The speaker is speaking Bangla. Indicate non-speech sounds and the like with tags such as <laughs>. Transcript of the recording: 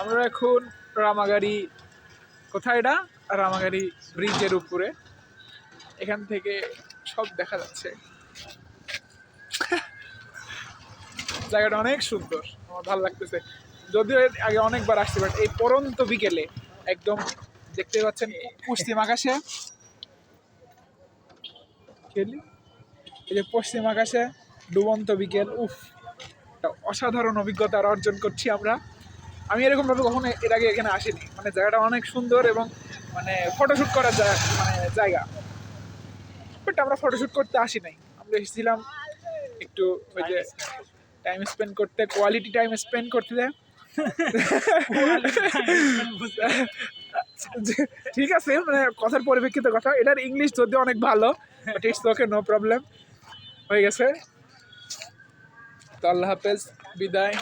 আমরা এখন রামাগাড়ি, কোথায় এটা? রামাগাড়ি ব্রিজের উপরে। এখান থেকে সব দেখা যাচ্ছে। জায়গাটা অনেক সুন্দর, আমার ভালো লাগতেছে। যদিও আগে অনেকবার আসছি বাট এই পরন্ত বিকেলে একদম দেখতে পাচ্ছেন পশ্চিম আকাশে। খেলি? এই যে পশ্চিম আকাশে ডুবন্ত বিকেল, উফ। একটা অসাধারণ অভিজ্ঞতা অর্জন করছি আমরা। আমি এরকমভাবে কখনো এর আগে এখানে আসিনি। মানে জায়গাটা অনেক সুন্দর এবং মানে ফটোশ্যুট করার মানে জায়গা। বাট আমরা ফটোশ্যুট করতে আসি নাই আমরা এসেছিলাম একটু ওই যে টাইম স্পেন্ড করতে কোয়ালিটি টাইম স্পেন্ড করতে। <laughs> ঠিক আছে মানে কথার পরিপ্রেক্ষিতে কথা। এটার ইংলিশ যদি অনেক ভালো but it's okay no problem হয়ে গেছে। তো আল্লাহ হাফেজ বিদায়।